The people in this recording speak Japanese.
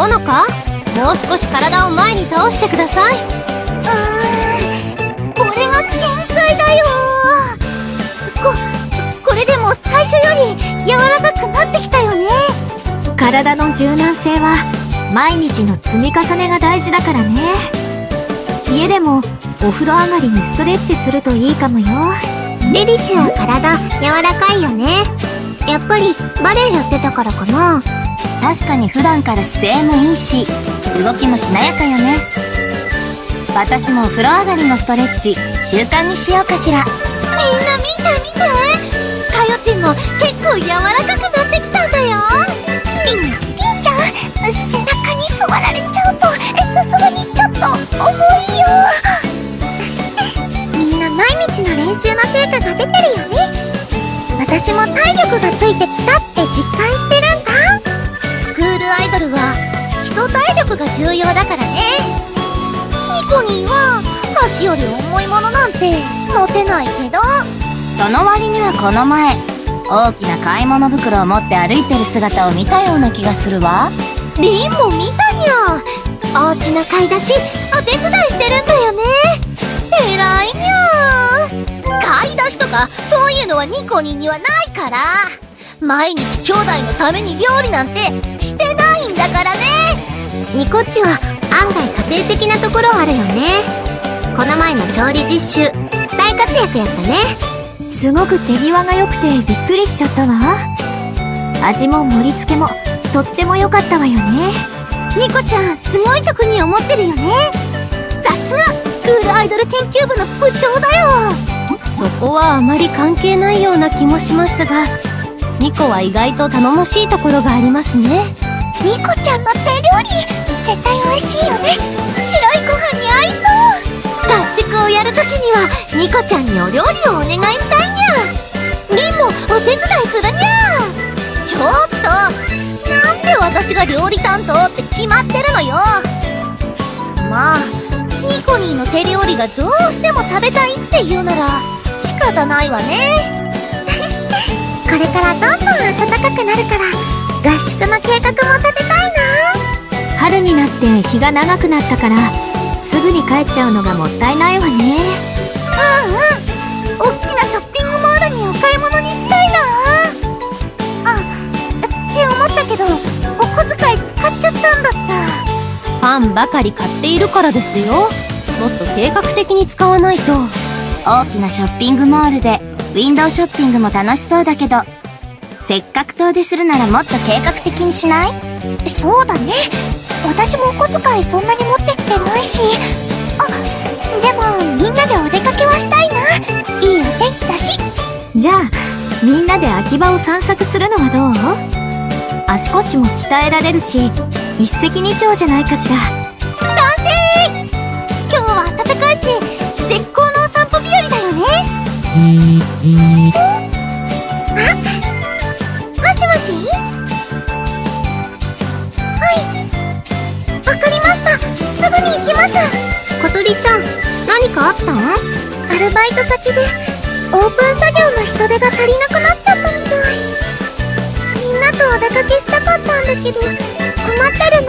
ほのか？もう少し体を前に倒してください。うーんこれが限界だよ。ここれでも最初より柔らかくなってきたよね。体の柔軟性は毎日の積み重ねが大事だからね。家でもお風呂上がりにストレッチするといいかもよ。リリチは体柔らかいよね。やっぱりバレエやってたからかな確かに普段から姿勢もいいし動きもしなやかよね。私もお風呂上がりのストレッチ習慣にしようかしら。みんな見て見て。かよちんも結構柔らかくなってきたんだよ。りんりんちゃん背中に座られちゃうとさすがにちょっと重いよ。みんな毎日の練習の成果が出てるよね。私も体力がついてきたって実感して礎体力が重要だからね。ニコニーは足より重いものなんて持てないけど。その割にはこの前大きな買い物袋を持って歩いてる姿を見たような気がするわ。リンも見たにゃお家の買い出しお手伝いしてるんだよね。偉いにゃ買い出しとかそういうのはニコニーにはないから。毎日兄弟のために料理なんてしてないんだからねニコッチは案外家庭的なところあるよね。この前の調理実習大活躍やったね。すごく手際が良くてびっくりしちゃったわ。味も盛り付けもとっても良かったわよね。ニコちゃんすごいとこに思ってるよね。さすがスクールアイドル研究部の部長だよ。そこはあまり関係ないような気もしますがニコは意外と頼もしいところがありますねニコちゃんの手料理絶対美味しいよね。白いご飯に合いそう。合宿をやるときにはニコちゃんにお料理をお願いしたいにゃリンもお手伝いするにゃちょっと。なんで私が料理担当って決まってるのよ。まあニコニーの手料理がどうしても食べたいって言うなら仕方ないわね。これからどんどん暖かくなるから。合宿の計画も立てたいな。春になって日が長くなったからすぐに帰っちゃうのがもったいないわね。うんうん。大きなショッピングモールにお買い物に行きたいな。あって思ったけどお小遣い使っちゃったんだった。パンばかり買っているからですよ。もっと計画的に使わないと。大きなショッピングモールでウィンドウショッピングも楽しそうだけどせっかく遠出するならもっと計画的にしない？そうだね。私もお小遣いそんなに持ってきてないし。あでもみんなでお出かけはしたいな。いいお天気だし。じゃあみんなで秋葉を散策するのはどう？足腰も鍛えられるし一石二鳥じゃないかしら。賛成！今日は暖かいし絶好のお散歩日和だよねに行きます。小鳥ちゃん何かあったんアルバイト先でオープン作業の人手が足りなくなっちゃったみたい。みんなとお出かけしたかったんだけど困ってる。